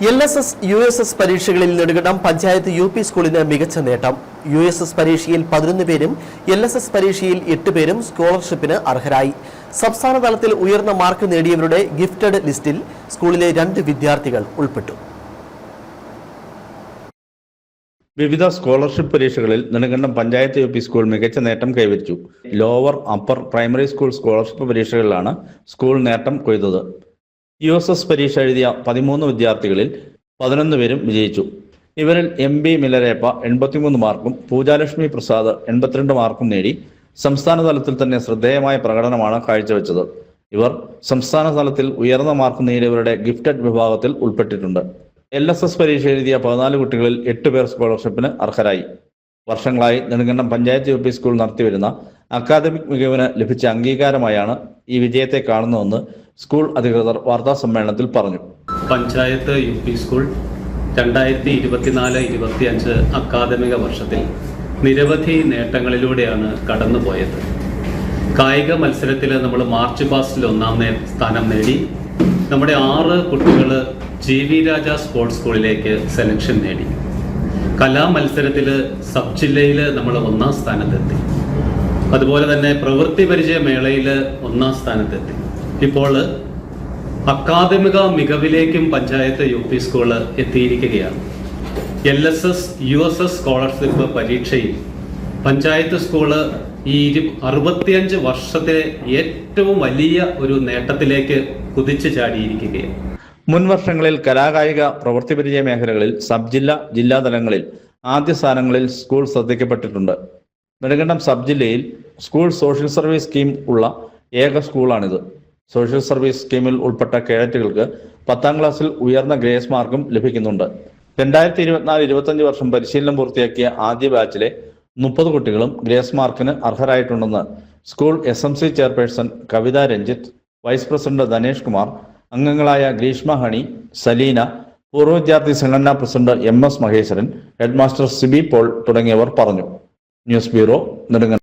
L S S U S S പരീക്ഷകളിൽ Nedumkandam panchayat U P സ്കൂളിന് മികച്ച നേട്ടം. യു എസ് എസ് പരീക്ഷയിൽ പതിനൊന്ന് പേരും എൽ എസ് എസ് പരീക്ഷയിൽ എട്ട് പേരും സ്കോളർഷിപ്പിന് അർഹരായി. സംസ്ഥാന തലത്തിൽ ഉയർന്ന മാർക്ക് നേടിയവരുടെ ഗിഫ്റ്റഡ് ലിസ്റ്റിൽ സ്കൂളിലെ രണ്ട് വിദ്യാർത്ഥികൾ ഉൾപ്പെട്ടു. വിവിധ സ്കോളർഷിപ്പ് പരീക്ഷകളിൽ Nedumkandam panchayat U P school മികച്ച നേട്ടം കൈവരിച്ചു. Lower upper primary school scholarship പരീക്ഷകളിലാണ് school നേട്ടം കൊയ്തത്. യു എസ് എസ് പരീക്ഷ എഴുതിയ പതിമൂന്ന് വിദ്യാർത്ഥികളിൽ പതിനൊന്ന് പേരും വിജയിച്ചു. ഇവരിൽ എം ബി മിലരേപ്പ എൺപത്തിമൂന്ന് മാർക്കും പൂജാലക്ഷ്മി പ്രസാദ് എൺപത്തിരണ്ട് മാർക്കും നേടി സംസ്ഥാന തലത്തിൽ തന്നെ ശ്രദ്ധേയമായ പ്രകടനമാണ് കാഴ്ചവെച്ചത്. ഇവർ സംസ്ഥാന തലത്തിൽ ഉയർന്ന മാർക്ക് നേടിയവരുടെ ഗിഫ്റ്റഡ് വിഭാഗത്തിൽ ഉൾപ്പെട്ടിട്ടുണ്ട്. എൽ എസ് എസ് പരീക്ഷ എഴുതിയ പതിനാല് കുട്ടികളിൽ എട്ട് പേർ സ്കോളർഷിപ്പിന് അർഹരായി. വർഷങ്ങളായി Nedumkandam panchayat U P school നടത്തിവരുന്ന അക്കാദമിക് മികവിന് ലഭിച്ച അംഗീകാരമായാണ് ഈ വിജയത്തെ കാണുന്നതെന്ന് സ്കൂൾ അധികൃതർ വാർത്താ സമ്മേളനത്തിൽ പറഞ്ഞു. പഞ്ചായത്ത് യു പി സ്കൂൾ രണ്ടായിരത്തി ഇരുപത്തിനാല് ഇരുപത്തിയഞ്ച് അക്കാദമിക വർഷത്തിൽ നിരവധി നേട്ടങ്ങളിലൂടെയാണ് കടന്നുപോയത്. കായിക മത്സരത്തിൽ നമ്മൾ മാർച്ച് പാസ്റ്റിൽ ഒന്നാം സ്ഥാനം നേടി. നമ്മുടെ ആറ് കുട്ടികൾ ജി വി രാജ സ്പോർട്സ് സ്കൂളിലേക്ക് സെലക്ഷൻ നേടി. കലാമത്സരത്തിൽ സബ് ജില്ലയിൽ നമ്മൾ ഒന്നാം സ്ഥാനത്തെത്തി. അതുപോലെ തന്നെ പ്രവൃത്തി പരിചയ മേളയിൽ ഒന്നാം സ്ഥാനത്തെത്തി. ഇപ്പോൾ അക്കാദമിക മികവിലേക്കും പഞ്ചായത്ത് യു പി സ്കൂൾ എത്തിയിരിക്കുകയാണ്. L S S U S S scholarship പരീക്ഷയിൽ പഞ്ചായത്ത് സ്കൂൾ ഈ ഇരു അറുപത്തിയഞ്ച് വർഷത്തിലെ ഏറ്റവും വലിയ ഒരു നേട്ടത്തിലേക്ക് കുതിച്ചു ചാടിയിരിക്കുകയാണ്. മുൻ വർഷങ്ങളിൽ കലാകായിക പ്രവൃത്തി പരിചയ മേഖലകളിൽ സബ് ജില്ല ജില്ലാതലങ്ങളിൽ ആദ്യ സ്ഥാനങ്ങളിൽ സ്കൂൾ ശ്രദ്ധിക്കപ്പെട്ടിട്ടുണ്ട്. നെടുങ്കണ്ടം സബ് ജില്ലയിൽ സ്കൂൾ സോഷ്യൽ സർവീസ് സ്കീം ഉള്ള ഏക സ്കൂളാണിത്. സോഷ്യൽ സർവീസ് സ്കീമിൽ ഉൾപ്പെട്ട കേഡറ്റുകൾക്ക് പത്താം ക്ലാസ്സിൽ ഉയർന്ന ഗ്രേസ് മാർക്കും ലഭിക്കുന്നുണ്ട്. രണ്ടായിരത്തി ഇരുപത്തിനാല് ഇരുപത്തഞ്ച് വർഷം പരിശീലനം പൂർത്തിയാക്കിയ ആദ്യ ബാച്ചിലെ മുപ്പത് കുട്ടികളും ഗ്രേസ് മാർക്കിന് അർഹരായിട്ടുണ്ടെന്ന് school S M C chairperson Kavitha Ranjith vice president Dhanesh Kumar അംഗങ്ങളായ ഗ്രീഷ്മ ഹണി സലീന പൂർവ വിദ്യാർത്ഥി സംഘടനാ president M S Maheswaran headmaster Sibi Paul തുടങ്ങിയവർ പറഞ്ഞു. News bureau Nedumkandam